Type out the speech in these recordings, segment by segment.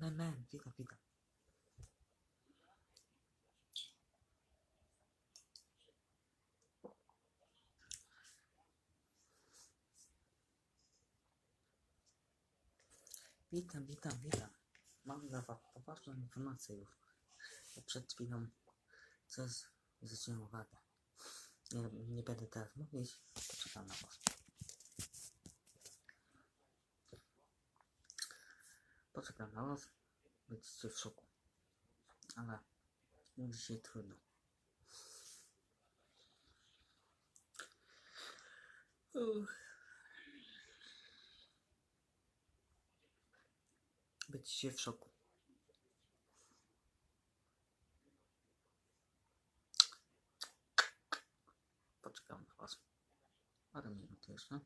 men, men, witam, witam. Witam, witam. Mam dla Was poważną informację już. Przed chwilą coś zwróciłem uwagę. Nie, nie będę teraz mówić, poczekam na Was. Poczekam na Was, będziecie w szoku. Ale dzisiaj trudno. Uff. Będziecie w szoku. Poczekam na Was. Parę minut jeszcze.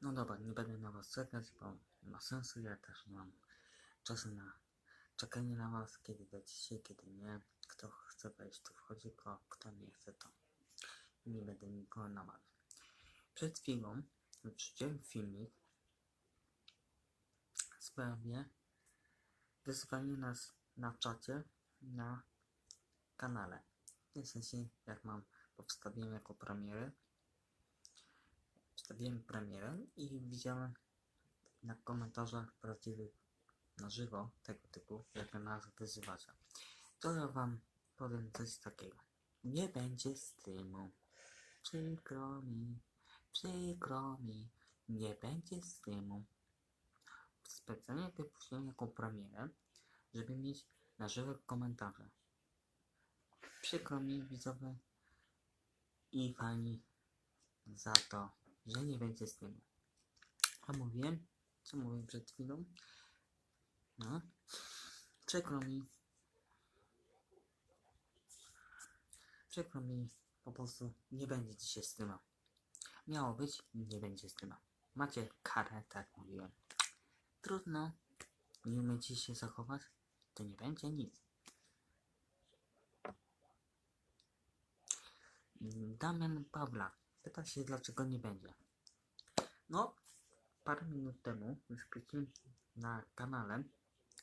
No dobra, nie będę na Was czekać, bo nie ma sensu. Ja też nie mam czasu na czekanie na Was, kiedy będziecie, kiedy nie. Kto chce wejść, to wchodzi, ko- kto nie chce, to nie będę nikogo namawiał. Przed chwilą wrzuciłem filmik sprawie wyzwania nas na czacie na kanale. W sensie, jak mam, bo wstawiłem jako premierę. Wstawiłem premierę i widziałem na komentarzach prawdziwych na żywo tego typu, jak nas wyzywacie. To ja wam powiem coś takiego. Nie będzie streamu. Przykro mi, przykro mi, nie będzie streamu. Specjalnie wypuściłem jako premierę, żeby mieć na żywo komentarze. Przykro mi widzowie i fani za to, że nie będzie streamu. A mówiłem, co mówiłem przed chwilą? No, przykro mi. Przykro mi, po prostu nie będzie dzisiaj streama. Miało być, nie będzie streama. Macie karę, tak mówiłem. Trudno. Nie umiecie się zachować, to nie będzie nic. Damian Pawla pyta się, dlaczego nie będzie. No, parę minut temu wyświetliłem na kanale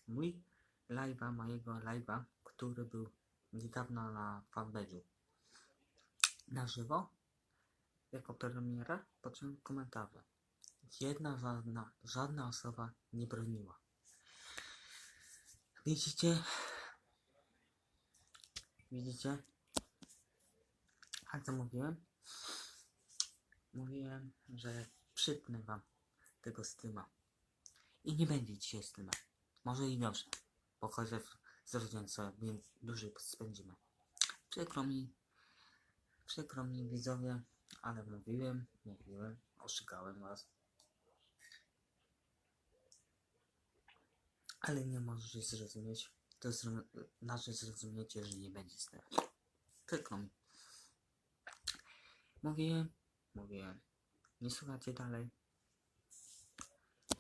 mój live'a, mojego live'a, który był niedawno na fanpage'u. Na żywo, jako premiera, poczułem komentarze. Jedna żadna, żadna osoba nie broniła. Widzicie? Widzicie? A co mówiłem? Mówiłem, że przytnę wam tego streama. I nie będzie dzisiaj streama. Może i dobrze. Bo chociaż z rodziną sobie więc dłużej spędzimy. Przykro mi. Przykro mi widzowie, ale mówiłem, mówiłem, oszukałem was. Ale nie możesz zrozumieć. To znaczy zrozumiecie, że nie będzie streamu. Przykro mi. Mówiłem, mówiłem. Nie słuchacie dalej.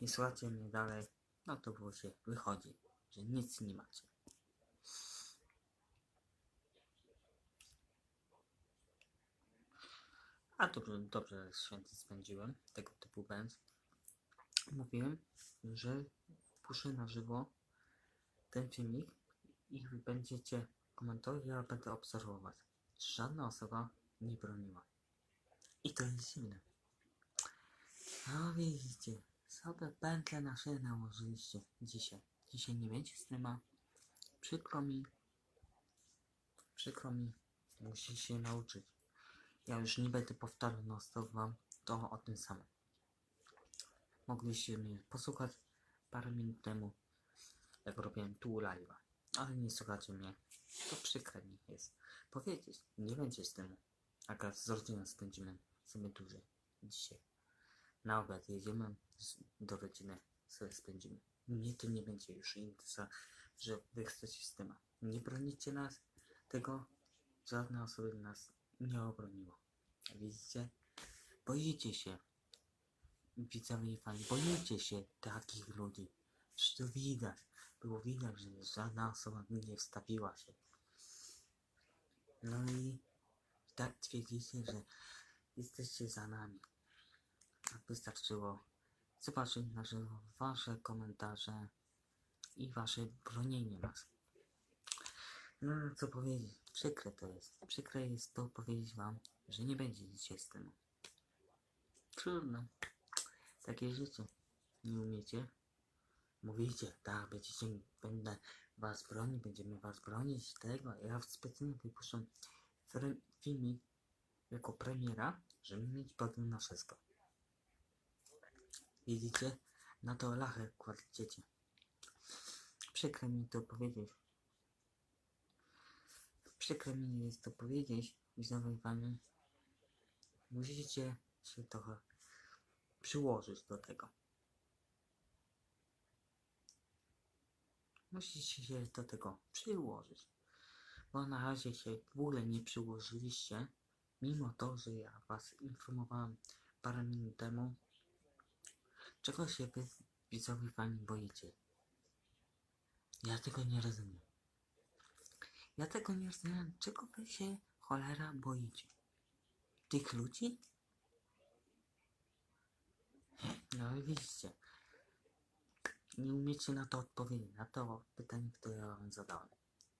Nie słuchacie mnie dalej. No to było się wychodzi, że nic nie macie. A dobrze, dobrze święty spędziłem, tego typu bęc. Mówiłem, że puszczę na żywo ten filmik i będziecie komentować, ja będę obserwować. Żadna osoba nie broniła. I to jest dziwne. No widzicie, sobie pętlę na szyję nałożyliście dzisiaj. Dzisiaj nie będzie streama. Przykro mi. Przykro mi. Musisz się nauczyć. Ja już nie będę powtarzał na stop wam to o tym samym. Mogliście mnie posłuchać parę minut temu, jak robiłem tu live'a. Ale nie słuchacie mnie. To przykre mi jest. Powiedzieć, nie będzie z tym. A z rodziną spędzimy dłużej. Dzisiaj. Na obiad jedziemy do rodziny sobie spędzimy. Mnie to nie będzie już interesa, że wy chcecie z tym. Nie bronicie nas, tego żadna osoba nas nie obroniła. Widzicie? Boicie się. Widzowie i fani, boicie się takich ludzi. Przecież to widać. Było widać, że żadna osoba nie wstawiła się. No i tak twierdzicie, że jesteście za nami. Wystarczyło zobaczyć na żywo wasze komentarze i wasze bronienie nas. No, co powiedzieć, przykre to jest. Przykre jest to powiedzieć wam, że nie będzie dzisiaj z tym. Trudno. Takie życie. Nie umiecie? Mówicie, tak, będziecie, będę was bronić, będziemy was bronić tego. Ja specjalnie wypuszczam filmik jako premiera, żeby mieć podgląd na wszystko. Widzicie? Na to lachę kładziecie. Przykro mi to powiedzieć. Przykro mi jest to powiedzieć, widzowie panie. Musicie się trochę przyłożyć do tego. Musicie się do tego przyłożyć. Bo na razie się w ogóle nie przyłożyliście, mimo to, że ja was informowałem parę minut temu, czego się wy widzowie fani boicie. Ja tego nie rozumiem. Ja tego nie rozumiem, czego wy się cholera boicie. Tych ludzi? No widzicie. Nie umiecie na to odpowiedzieć, na to pytanie, które ja wam zadałem.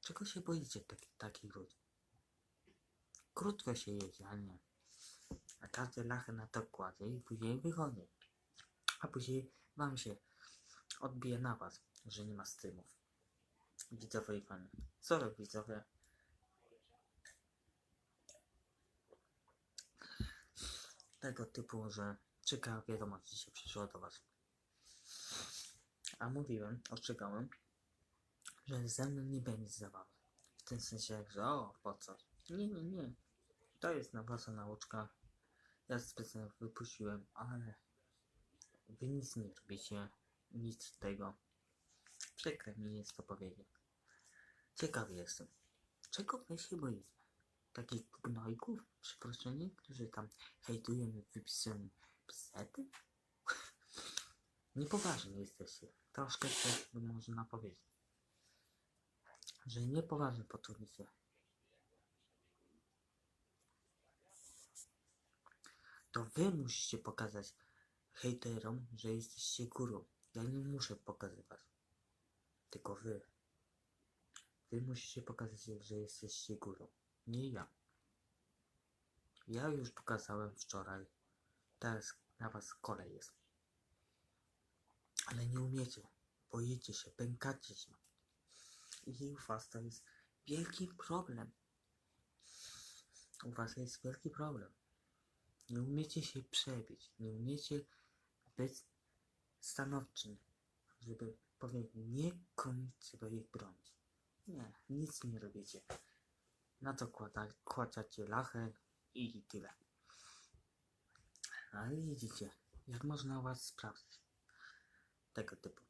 Czego się boicie taki, takich ludzi? Krótko się jedzie, a nie. A każdy lachę na to kładzie i później wychodzi. A później wam się odbije na was, że nie ma stymów. Widzowie i fani. Sorry widzowie. Tego typu, że czeka wiadomość dzisiaj przyszła do was. A mówiłem, ostrzegałem, że ze mną nie będzie zabawy. W tym sensie, że o, po co? Nie, nie, nie. To jest na wasza nauczka. Ja specjalnie wypuściłem, ale wy nic nie robicie. Nic z tego. Przykre mi jest to powiedzieć. Ciekawy jestem. Czego wy się boicie? Takich gnojków, przeproszenie, którzy tam hejtują i wypisują psety? Niepoważni jesteście. Troszkę też by można powiedzieć. Że niepoważnie podchodzicie. To wy musicie pokazać hejterom, że jesteście górą. Ja nie muszę pokazywać. Tylko wy. Wy musicie pokazać, że jesteście górą. Nie ja. Ja już pokazałem wczoraj. Teraz na was kolej jest. Ale nie umiecie. Boicie się, pękacie się. I u was to jest wielki problem. U was jest wielki problem. Nie umiecie się przebić. Nie umiecie być stanowczym, żeby powiedzieć, nie koniec trzeba ich bronić. Nie, nic nie robicie. Na to kłada, kładziecie lachę i tyle. Ale widzicie, jak można was sprawdzić. Tego typu.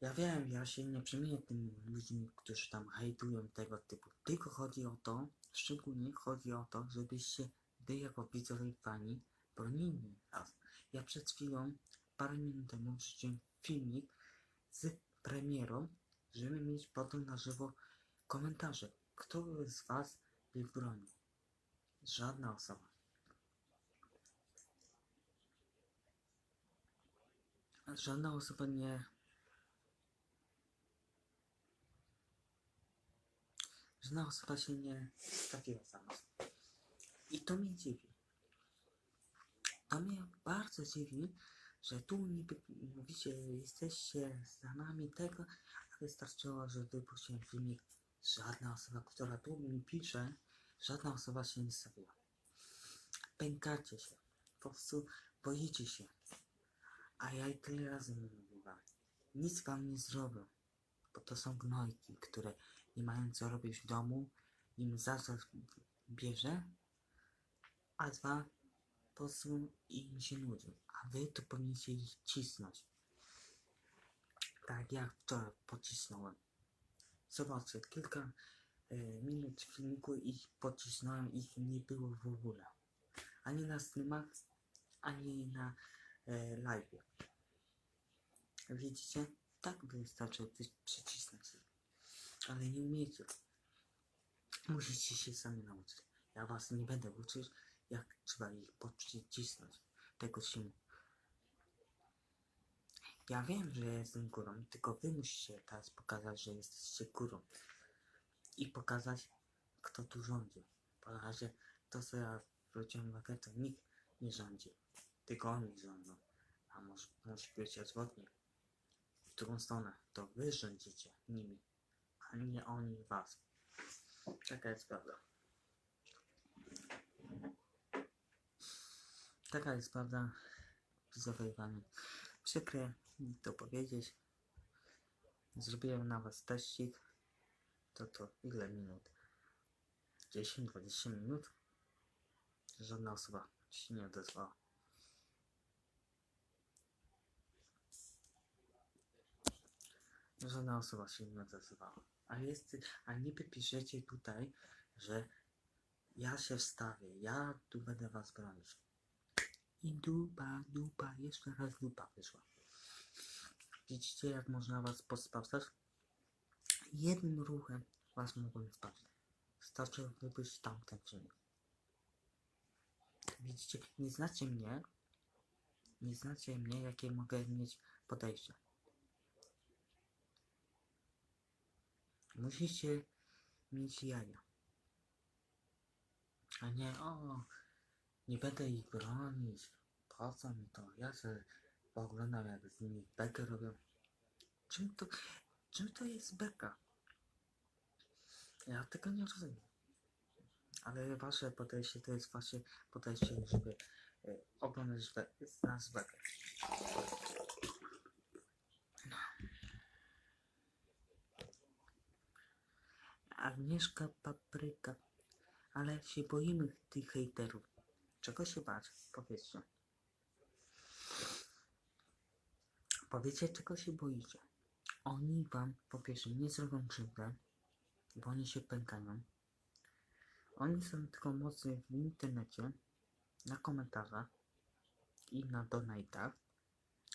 Ja wiem, ja się nie przejmuję tymi ludźmi, którzy tam hejtują tego typu. Tylko chodzi o to, szczególnie chodzi o to, żebyście wy jako widzowie i fani bronili nas. Ja przed chwilą, parę minut temu wrzuciłem filmik z premierą, żeby mieć potem na żywo komentarze. Kto z was mnie broni? Żadna osoba. Żadna osoba nie... Żadna osoba się nie stawiła za nas. I to mnie dziwi. To mnie bardzo dziwi, że tu niby mówicie, jesteście za nami tego, a wystarczyło, że wypuściłem filmik. Żadna osoba, która tu mi pisze, żadna osoba się nie stawiła. Pękacie się. Po prostu boicie się. A ja i tyle razy mówiłam. Nic wam nie zrobię. Bo to są gnojki, które nie mają co robić w domu, im za co bierze, a dwa po prostu im się nudzi. A wy to powinniście ich cisnąć. Tak jak wczoraj pocisnąłem. Zobaczcie, kilka e, minut filmiku ich pocisnąłem, ich nie było w ogóle. Ani na streamach, ani na e, live. Widzicie? Tak wystarczy wy- przycisnąć. Ale nie umiecie. Musicie się sami nauczyć. Ja was nie będę uczyć. Jak trzeba ich pocisnąć. Tego się... Ja wiem, że jestem górą, tylko wy musicie teraz pokazać, że jesteście górą. I pokazać, kto tu rządzi. Na razie to, co ja zwróciłem uwagę, to nikt nie rządzi. Tylko oni rządzą. A może musi być odwrotnie. W drugą stronę. To wy rządzicie nimi, a nie oni was. Taka jest prawda. Taka jest prawda. Zawojowany. Przykre mi to powiedzieć. Zrobiłem na was teścik. To to ile minut? 10-20 minut? Żadna osoba się nie odezwała. Żadna osoba się nie odezwała. A jest, a niby piszecie tutaj, że ja się wstawię, ja tu będę was bronić. I dupa, dupa, jeszcze raz dupa wyszła. Widzicie jak można was posprawdzać? Jednym ruchem was mogłem sprawdzić. Wystarczy wybyć tamten filmik. Widzicie, nie znacie mnie, nie znacie mnie, jakie mogę mieć podejście. Musicie mieć jaja. A nie, o, nie będę ich bronić. Po co mi to? Ja sobie pooglądam, jak z nimi bekę robią. Czym to, czym to jest beka? Ja tego nie rozumiem. Ale wasze podejście to jest właśnie podejście, żeby e, oglądać be, nas bekę. Agnieszka Papryka. Ale się boimy tych hejterów. Czego się bać? Powiedzcie. Powiedzcie, czego się boicie. Oni wam po pierwsze nie zrobią krzywdę, bo oni się pękają. Oni są tylko mocni w internecie, na komentarzach i na donatach.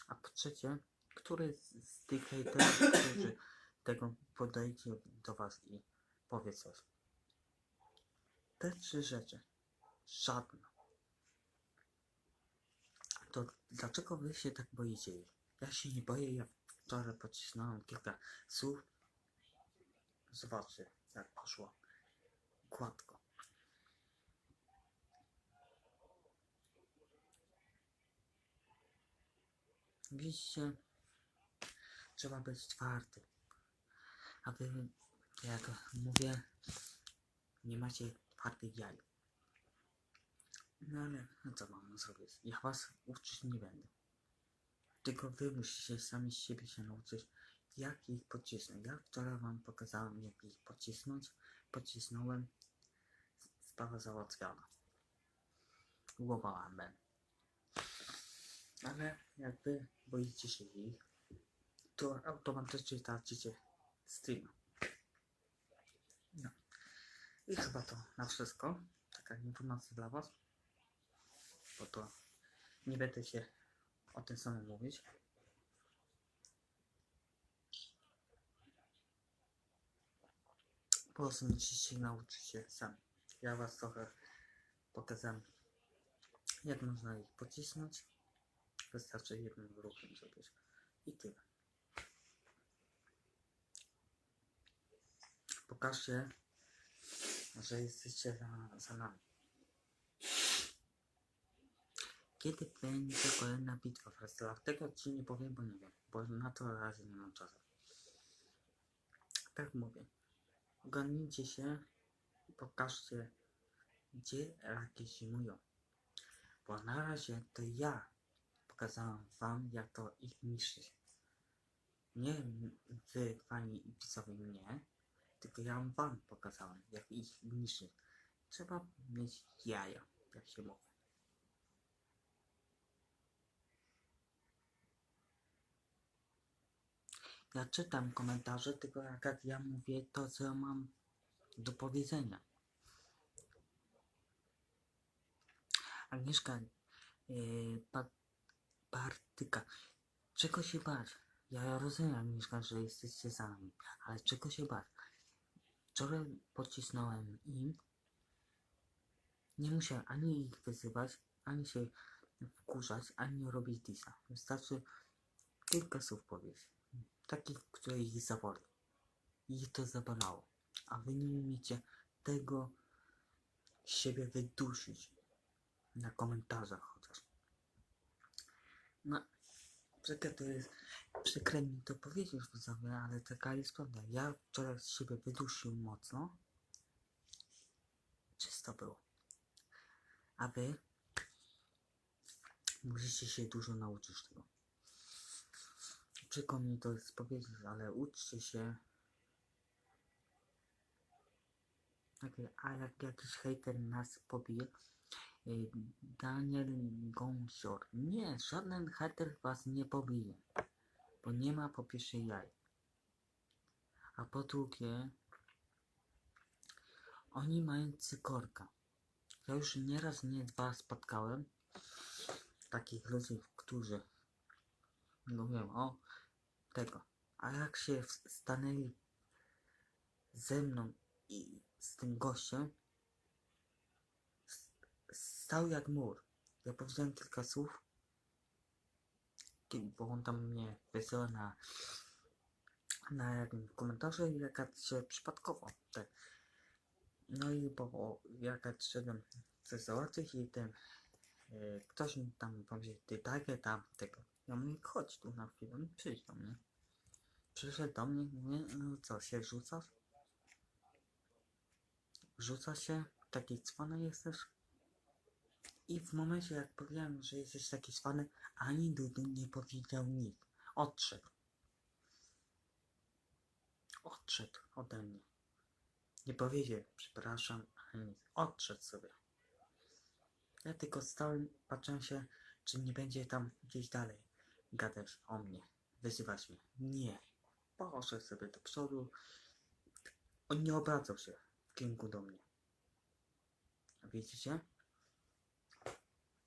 A po trzecie, który z, z tych hejterów, którzy tego podejdzie do was i powie coś. Te trzy rzeczy. Żadna. To dlaczego wy się tak boicie? Ja się nie boję, ja wczoraj pocisnąłem kilka słów. Zobaczcie, jak poszło. Gładko. Widzicie? Trzeba być twardy. A wy, jak mówię, nie macie twardych jaj. No ale co mam zrobić? Ja was uczyć nie będę. Tylko wy musicie sami z siebie się nauczyć, jak ich pocisnąć. Ja wczoraj wam pokazałem, jak ich pocisnąć. Pocisnąłem. Sprawa załatwiona. Głowałem ben. Ale jak wy boicie się ich, to automatycznie tracicie streama. No. I chyba to na wszystko. Taka informacja dla was. Bo to nie będę się o tym samym mówić. Po prostu musicie nauczyć się. Ja was trochę pokazałem, jak można ich pocisnąć. Wystarczy jednym ruchem zrobić. I tyle. Pokażcie, że jesteście za, za nami. Kiedy będzie kolejna bitwa w wrestlerach? Tego ci nie powiem, bo nie wiem, bo na to razie nie mam czasu. Tak mówię. Ogarnijcie się i pokażcie, gdzie raki zimują. Bo na razie to ja pokazałem wam, jak to ich niszczyć. Nie wy, fani i widzowie mnie, tylko ja wam pokazałem, jak ich niszczyć. Trzeba mieć jaja, jak się mówi. Ja czytam komentarze, tylko jak ja mówię to, co ja mam do powiedzenia. Agnieszka yy, czego się bać? Ja rozumiem, Agnieszka, że jesteście za nami, ale czego się bać? Wczoraj pocisnąłem im Nie musiałem ani ich wyzywać, ani się wkurzać, ani robić disa. Wystarczy kilka słów powiedzieć. Takich, które ich zaboli. Ich to zabolało. A wy nie umiecie tego siebie wydusić. Na komentarzach chociaż. No, przykre to jest, przykre mi to powiedzieć widzowie, ale taka jest prawda. Ja wczoraj z siebie wydusił mocno. Czysto było. A wy musicie się dużo nauczyć tego. Przykro mi to jest powiedzieć, ale uczcie się. Takie, a jak jakiś hejter nas pobije, y, Daniel Gąsior. Nie, żaden hejter was nie pobije. Bo nie ma po pierwsze jaj. A po drugie, oni mają cykorka. Ja już nieraz nie dwa spotkałem takich ludzi, którzy mówią o tego. A jak się stanęli ze mną i z tym gościem, stał jak mur. Ja powiedziałem kilka słów, bo on tam mnie wysyła na na jakimś komentarzu i jaka się przypadkowo. Tak. No i bo jak szedłem coś załatwić i ten e, ktoś mi tam powiedział, ty takie tam tego. Ja mówię, chodź tu na chwilę, no przyjdź do mnie. Przyszedł do mnie, mówię, no co, się rzucasz? Rzuca się, taki cwany jesteś? I w momencie jak powiedziałem, że jesteś taki cwany, ani Dudu nie powiedział nic. Odszedł. Odszedł ode mnie. Nie powiedział, przepraszam, ani nic. Odszedł sobie. Ja tylko stałem, patrzyłem się, czy nie będzie tam gdzieś dalej gadać o mnie, wyzywać mnie. Nie. Poszedł sobie do przodu. On nie obracał się w kierunku do mnie. Widzicie?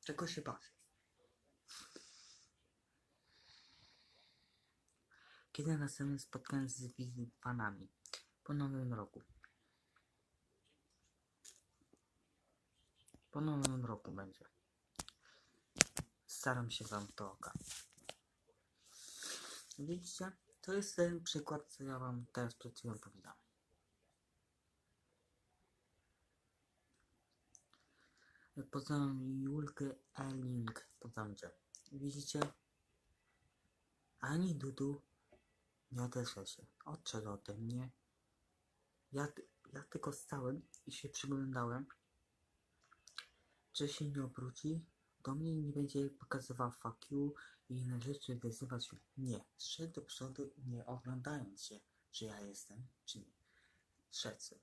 Czego się bać? Kiedy następnie spotkałem z fanami? Po nowym roku. Po nowym roku będzie. Staram się wam to okazać. Widzicie? To jest ten przykład, co ja wam teraz przed chwilą powiedziałem. Poznałem Julkę Erling. Poznałem cię. Widzicie? Ani Dudu nie odeszła się. Odszedł ode mnie. Ja, ja tylko stałem i się przyglądałem, czy się nie obróci do mnie i nie będzie pokazywał fuck you i inne rzeczy wyzywać. Nie. Szedł do przodu nie oglądając się, czy ja jestem, czy nie. Szedł.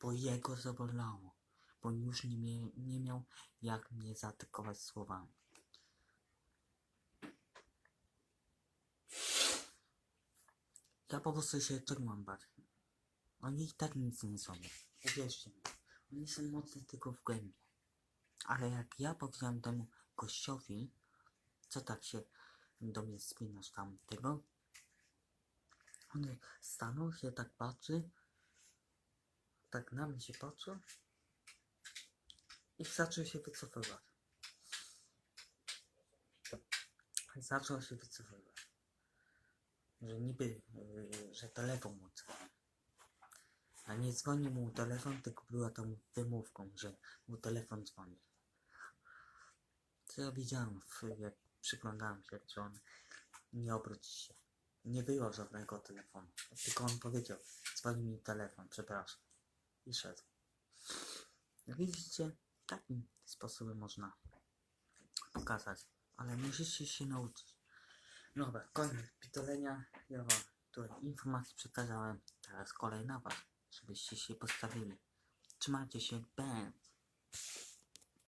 Bo jego zabolało. Bo już nie, nie miał jak mnie zaatakować słowami. Ja po prostu się czego mam bać. Oni i tak nic nie zrobią. Uwierzcie mi. Oni są mocni tylko w głębi. Ale jak ja powiedziałem temu gościowi, co tak się do mnie spinasz tam tego, on stanął się tak patrzy, tak na mnie się patrzy i zaczął się wycofywać. Zaczął się wycofywać. Że niby, że telefon mu. A nie dzwoni mu telefon, tylko była tam wymówką, że mu telefon dzwoni. Co ja widziałem, jak przyglądałem się, czy on nie obróci się. Nie było żadnego telefonu. Tylko on powiedział, dzwoni mi telefon, przepraszam. I szedł. Widzicie, takim sposobem można pokazać, ale musicie się nauczyć. Dobra, koniec pitolenia. Ja wam tutaj informacje przekazałem. Teraz kolej na was, żebyście się postawili. Trzymajcie się, bang!